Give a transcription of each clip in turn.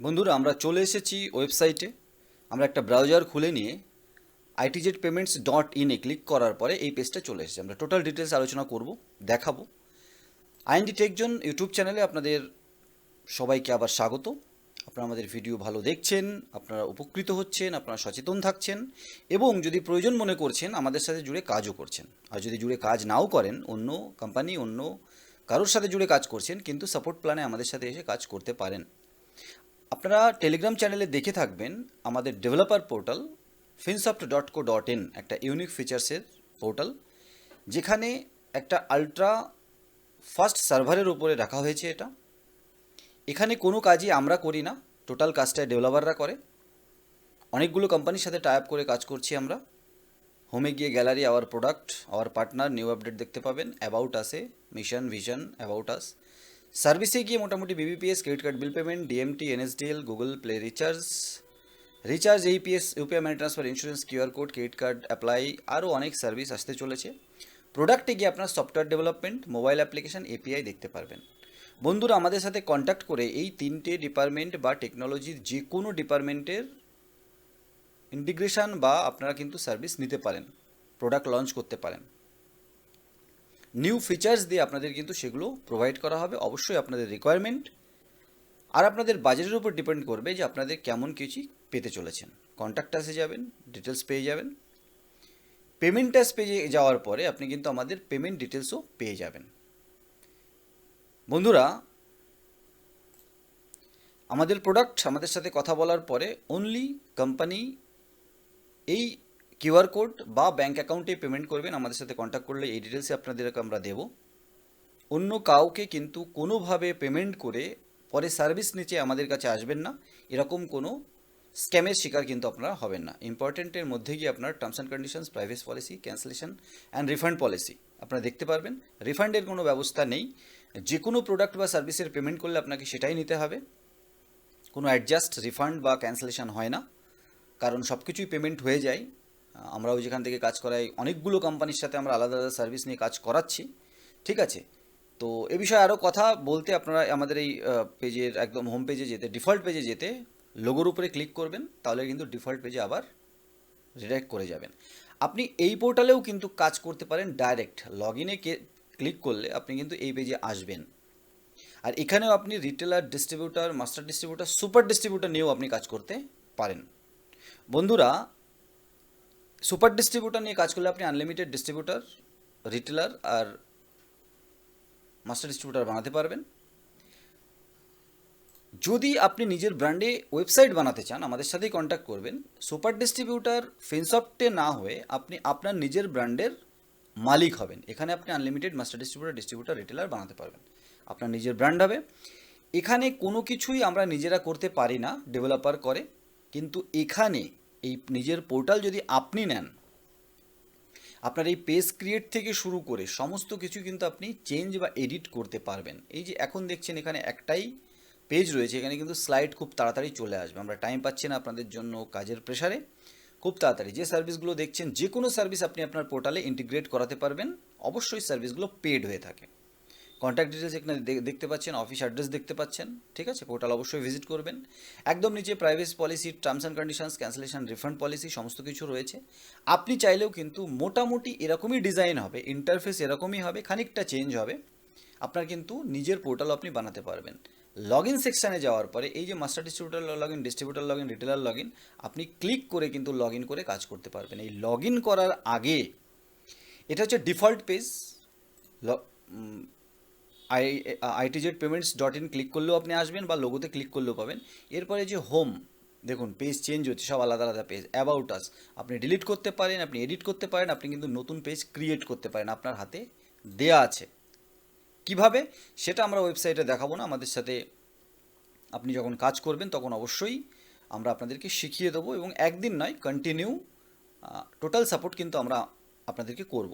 বন্ধুরা, আমরা চলে এসেছি ওয়েবসাইটে। আমরা একটা ব্রাউজার খুলে নিয়ে আইটিজেড পেমেন্টস ডট ইনে ক্লিক করার পরে এই পেজটা চলে এসেছে। আমরা টোটাল ডিটেলস আলোচনা করব, দেখাবো। আইএনডি টেকজন ইউটিউব চ্যানেলে আপনাদের সবাইকে আবার স্বাগত। আপনারা আমাদের ভিডিও ভালো দেখছেন, আপনারা উপকৃত হচ্ছেন, আপনারা সচেতন থাকছেন এবং যদি প্রয়োজন মনে করছেন, আমাদের সাথে জুড়ে কাজও করছেন। আর যদি জুড়ে কাজ নাও করেন, অন্য কোম্পানি অন্য কারোর সাথে জুড়ে কাজ করছেন, কিন্তু সাপোর্ট প্ল্যানে আমাদের সাথে এসে কাজ করতে পারেন। আপনারা টেলিগ্রাম চ্যানেলে দেখে থাকবেন আমাদের developer portal Finsoft dot co dot in একটা ইউনিক ফিচার্সের পোর্টাল যেখানে একটা আলট্রা ফাস্ট সার্ভারের উপরে রাখা হয়েছে এটা। এখানে কোনো কাজই আমরা করি না টোটাল কাজটা ডেভেলপাররা করে। অনেকগুলো কোম্পানির সাথে টাই আপ করে কাজ করছি আমরা। হোমে গিয়ে gallery our product our partner new update দেখতে পাবেন। অ্যাবাউট আসে মিশন ভিশন অ্যাবাউট আস সার্ভিসে গিয়ে মোটামুটি BBPS credit card bill payment DMT NSDL Google Play recharge recharge AEPS UPI money transfer insurance QR code credit card apply আরও অনেক service আসতে চলেছে। প্রোডাক্টে গিয়ে আপনার software development mobile application API দেখতে পারবেন। বন্ধুরা, আমাদের সাথে কন্ট্যাক্ট করে এই তিনটে ডিপার্টমেন্ট বা টেকনোলজির যে কোনো ডিপার্টমেন্টের ইন্টিগ্রেশন বা আপনারা কিন্তু সার্ভিস নিতে পারেন প্রোডাক্ট লঞ্চ করতে পারেন। নিউ ফিচার্স দিয়ে আপনাদের কিন্তু সেগুলো প্রোভাইড করা হবে। অবশ্যই আপনাদের রিকোয়ারমেন্ট আর আপনাদের বাজেটের উপর ডিপেন্ড করবে যে আপনাদের কেমন কিছু পেতে চলেছেন। কন্ট্যাক্ট আসে যাবেন ডিটেলস পেয়ে যাবেন। পেমেন্ট টাস পেয়ে যাওয়ার পরে আপনি কিন্তু আমাদের পেমেন্ট ডিটেলসও পেয়ে যাবেন। বন্ধুরা, আমাদের প্রোডাক্ট আমাদের সাথে কথা বলার পরে অনলি কোম্পানি এই কিউআর কোড বা ব্যাঙ্ক অ্যাকাউন্টে পেমেন্ট করবেন, আমাদের সাথে কন্ট্যাক্ট করলে এই ডিটেলসে আপনাদেরকে আমরা দেব। অন্য কাউকে কিন্তু কোনোভাবে পেমেন্ট করে পরে সার্ভিস নিচে আমাদের কাছে আসবেন না, এরকম কোনো স্ক্যামের শিকার কিন্তু আপনারা হবেন না। ইম্পর্টেন্টের মধ্যে গিয়ে আপনার terms and conditions private policy cancellation and refund policy আপনারা দেখতে পারবেন। রিফান্ডের কোনো ব্যবস্থা নেই। যে কোনো প্রোডাক্ট বা সার্ভিসের পেমেন্ট করলে আপনাকে সেটাই নিতে হবে। কোনো অ্যাডজাস্ট রিফান্ড বা ক্যান্সেলেশন হয় না। কারণ সব কিছুই পেমেন্ট হয়ে যায়। আমরাও যেখান থেকে কাজ করাই। অনেকগুলো কোম্পানির সাথে আমরা আলাদা আলাদা সার্ভিস নিয়ে কাজ করাচ্ছি। ঠিক আছে? তো এ বিষয়ে আরও কথা বলতে আপনারা আমাদের এই পেজের একদম হোম পেজে যেতে ডিফল্ট পেজে যেতে লোগোর উপরে ক্লিক করবেন, তাহলে কিন্তু ডিফল্ট পেজে আবার রিডাইরেক্ট করে যাবেন। আপনি এই পোর্টালেও কিন্তু কাজ করতে পারেন ডাইরেক্ট লগ ইনে ক্লিক করলে আপনি কিন্তু এই পেজে আসবেন। আর এখানেও আপনি retailer distributor master distributor super distributor নিয়েও আপনি কাজ করতে পারেন। বন্ধুরা সুপার ডিস্ট্রিবিউটার নিয়ে কাজ করলে আপনি আনলিমিটেড ডিস্ট্রিবিউটার, রিটেলার আর মাস্টার ডিস্ট্রিবিউটার বানাতে পারবেন। যদি আপনি নিজের ব্র্যান্ডে ওয়েবসাইট বানাতে চান, আমাদের সাথেই কন্ট্যাক্ট করবেন। সুপার ডিস্ট্রিবিউটার ফিনসফটে না হয়ে আপনি আপনার নিজের ব্র্যান্ডের মালিক হবেন। এখানে আপনি unlimited master distributor distributor, retailer বানাতে পারবেন। আপনার নিজের ব্র্যান্ড হবে। এখানে কোনো কিছুই আমরা নিজেরা করতে পারি না, ডেভেলপার করে। কিন্তু এখানে এই নিজের পোর্টাল যদি আপনি নেন, আপনার এই পেজ ক্রিয়েট থেকে শুরু করে সমস্ত কিছু কিন্তু আপনি চেঞ্জ বা এডিট করতে পারবেন। এই যে এখন দেখছেন এখানে একটাই পেজ রয়েছে, এখানে কিন্তু স্লাইড খুব তাড়াতাড়ি চলে আসবে। আমরা টাইম পাচ্ছি না আপনাদের জন্য কাজের প্রেশারে খুব তাড়াতাড়ি যে সার্ভিসগুলো দেখছেন যে কোনো সার্ভিস আপনি আপনার পোর্টালে ইন্টিগ্রেট করাতে পারবেন। অবশ্যই সার্ভিসগুলো পেড হয়ে থাকে। কন্ট্যাক্ট ডিটেলস এখানে দেখতে পাচ্ছেন অফিস অ্যাড্রেস দেখতে পাচ্ছেন, ঠিক আছে? পোর্টাল অবশ্যই ভিজিট করবেন। একদম নিচে privacy policy terms and conditions cancellation refund policy সমস্ত কিছু রয়েছে। আপনি চাইলেও কিন্তু মোটামুটি এরকমই ডিজাইন হবে ইন্টারফেস এরকমই হবে, খানিকটা চেঞ্জ হবে। আপনার কিন্তু নিজের পোর্টাল আপনি বানাতে পারবেন। লগ ইন সেকশানে যাওয়ার পরে এই যে master distributor log in distributor log in retailer log in আপনি ক্লিক করে কিন্তু লগ ইন করে কাজ করতে পারবেন। এই লগ ইন করার আগে, এটা হচ্ছে default page I ITZ payments dot in click করলেও আপনি আসবেন বা লোগোতে ক্লিক করলেও পাবেন। এরপরে যে হোম দেখুন পেজ চেঞ্জ হচ্ছে, সব আলাদা আলাদা পেজ অ্যাবাউট আস আপনি ডিলিট করতে পারেন, আপনি এডিট করতে পারেন, আপনি কিন্তু নতুন পেজ ক্রিয়েট করতে পারেন, আপনার হাতে দেয়া আছে। কীভাবে? সেটা আমরা ওয়েবসাইটে দেখাবো না, আমাদের সাথে আপনি যখন কাজ করবেন, তখন অবশ্যই আমরা আপনাদেরকে শিখিয়ে দেবো এবং একদিন নয় কন্টিনিউ টোটাল সাপোর্ট কিন্তু আমরা আপনাদেরকে করব।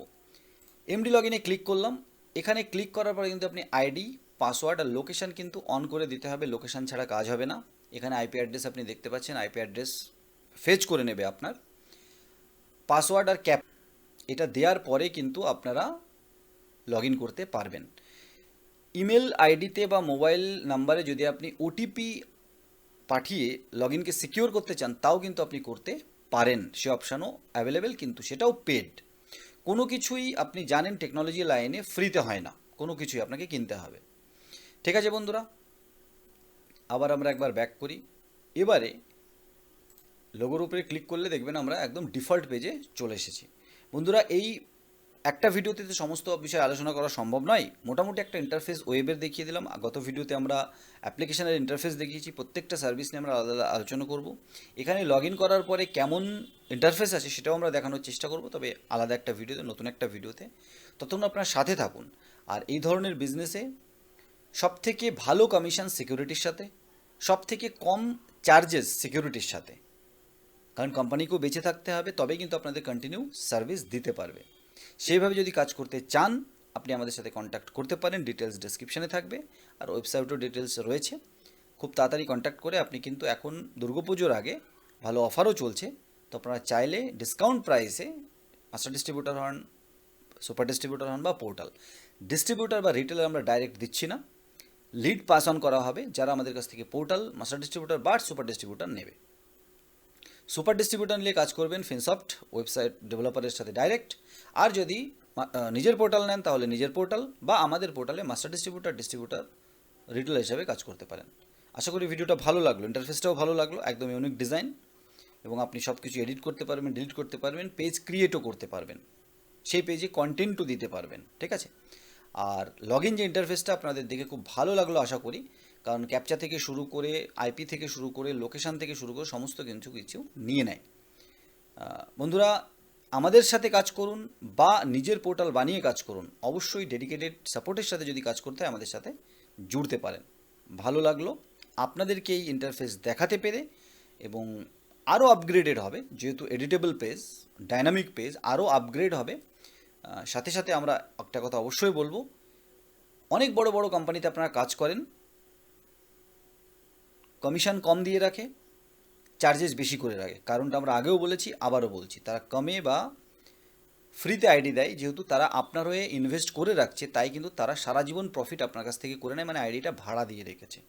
এমডি লগ ইনে ক্লিক করলাম এখানে ক্লিক করার পরে কিন্তু আপনি আইডি পাসওয়ার্ড আর লোকেশান কিন্তু অন করে দিতে হবে। লোকেশান ছাড়া কাজ হবে না। এখানে আইপি অ্যাড্রেস আপনি দেখতে পাচ্ছেন। আইপি অ্যাড্রেস ফেচ করে নেবে আপনার। পাসওয়ার্ড আর ক্যাপ এটা দেওয়ার পরে কিন্তু আপনারা লগ করতে পারবেন। ইমেল আইডিতে বা মোবাইল নাম্বারে যদি আপনি ওটিপি পাঠিয়ে লগ ইনকে সিকিওর করতে চান, তাও কিন্তু আপনি করতে পারেন। সে অপশানও অ্যাভেলেবেল কিন্তু সেটাও পেড কোনো কিছুই আপনি জানেন টেকনোলজি লাইনে ফ্রিতে হয় না। কোনো কিছুই আপনাকে কিনতে হবে। ঠিক আছে বন্ধুরা? আবার আমরা একবার ব্যাক করি। এবারে লোগোর উপরে ক্লিক করলে দেখবেন আমরা একদম ডিফল্ট পেজে চলে এসেছি। বন্ধুরা, এই একটা ভিডিওতে তো সমস্ত বিষয়ে আলোচনা করা সম্ভব নয়। মোটামুটি একটা ইন্টারফেস ওয়েবের দেখিয়ে দিলাম। গত ভিডিওতে আমরা অ্যাপ্লিকেশনের ইন্টারফেস দেখিয়েছি। প্রত্যেকটা সার্ভিস নিয়ে আমরা আলাদা আলোচনা করব। এখানে লগ করার পরে কেমন ইন্টারফেস আছে সেটাও আমরা দেখানোর চেষ্টা করব। তবে আলাদা একটা ভিডিওতে, নতুন একটা ভিডিওতে। ততক্ষণ আপনার সাথে থাকুন। আর এই ধরনের বিজনেসে সব থেকে ভালো কমিশন সিকিউরিটির সাথে সব থেকে কম চার্জেস সিকিউরিটির সাথে। কারণ কোম্পানিকেও বেঁচে থাকতে হবে তবে কিন্তু আপনাদের কন্টিনিউ সার্ভিস দিতে পারবে। সেইভাবে যদি কাজ করতে চান, আপনি আমাদের সাথে কন্ট্যাক্ট করতে পারেন। ডিটেলস ডেসক্রিপশনে থাকবে। আর ওয়েবসাইটও ডিটেলস রয়েছে। খুব তাড়াতাড়ি কন্ট্যাক্ট করে আপনি কিন্তু এখন দুর্গাপুজোর আগে ভালো অফারও চলছে। তো আপনারা চাইলে ডিসকাউন্ট প্রাইসে মাস্টার ডিস্ট্রিবিউটার হন সুপার ডিস্ট্রিবিউটার হন বা পোর্টাল ডিস্ট্রিবিউটার বা রিটেলার আমরা ডাইরেক্ট দিচ্ছি না। লিড পাস অন করা হবে। যারা আমাদের কাছ থেকে পোর্টাল মাস্টার ডিস্ট্রিবিউটার বা সুপার ডিস্ট্রিবিউটার নেবে। সুপার ডিস্ট্রিবিউটার নিয়ে কাজ করবেন ফিনসফট ওয়েবসাইট ডেভেলপারের সাথে ডাইরেক্ট আর যদি নিজের পোর্টাল নেন, তাহলে নিজের পোর্টাল বা আমাদের পোর্টালে মাস্টার ডিস্ট্রিবিউটার ডিস্ট্রিবিউটার রিটেলার হিসাবে কাজ করতে পারেন। আশা করি ভিডিওটা ভালো লাগল ইন্টারফেসটাও ভালো লাগল একদম ইউনিক ডিজাইন এবং আপনি সব কিছু এডিট করতে পারবেন ডিলিট করতে পারবেন পেজ ক্রিয়েটও করতে পারবেন। সেই পেজে কন্টেন্টও দিতে পারবেন, ঠিক আছে? আর লগ ইন যে ইন্টারফেসটা আপনাদের দেখে খুব ভালো লাগল আশা করি, কারণ ক্যাপচা থেকে শুরু করে আইপি থেকে শুরু করে লোকেশান থেকে শুরু করে সমস্ত কিছু কিছু নিয়ে নেয়। বন্ধুরা, আমাদের সাথে কাজ করুন বা নিজের পোর্টাল বানিয়ে কাজ করুন, অবশ্যই ডেডিকেটেড সাপোর্টের সাথে যদি কাজ করতে হয়, আমাদের সাথে জুড়তে পারেন। ভালো লাগল, আপনাদেরকে এই ইন্টারফেস দেখাতে পেরে এবং আরও আপগ্রেডেড হবে, যেহেতু এডিটেবল পেজ ডাইনামিক পেজ আরও আপগ্রেড হবে সাথে সাথে আমরা একটা কথা অবশ্যই বলব। অনেক বড় বড় কোম্পানিতে আপনারা কাজ করেন কমিশন কম দিয়ে রাখে চার্জেস বেশি করে রাখে। কারণটা আমরা আগেও বলেছি, আবারও বলছি। তারা কমে বা ফ্রিতে আইডি দেয়, যেহেতু তারা আপনার হয়ে ইনভেস্ট করে রাখছে, তাই কিন্তু তারা সারা জীবন প্রফিট আপনার কাছ থেকে করে নেয় মানে আইডিটা ভাড়া দিয়ে রেখেছে।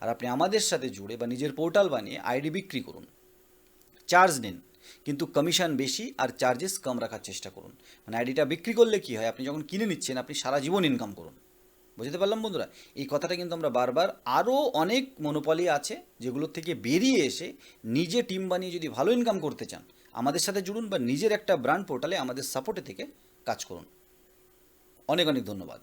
আর আপনি আমাদের সাথে জুড়ে বা নিজের পোর্টাল বানিয়ে আইডি বিক্রি করুন। চার্জ নিন। কিন্তু কমিশন বেশি আর চার্জেস কম রাখার চেষ্টা করুন। মানে আইডিটা বিক্রি করলে কি হয়? আপনি যখন কিনে নিচ্ছেন, আপনি সারা জীবন ইনকাম করুন। বুঝতে পারলাম বন্ধুরা? এই কথাটা কিন্তু আমরা বারবার আরও অনেক মনোপলি আছে যেগুলোর থেকে বেরিয়ে এসে নিজে টিম বানিয়ে যদি ভালো ইনকাম করতে চান, আমাদের সাথে জুড়ুন বা নিজের একটা ব্র্যান্ড পোর্টালে আমাদের সাপোর্টে থেকে কাজ করুন। অনেক অনেক ধন্যবাদ।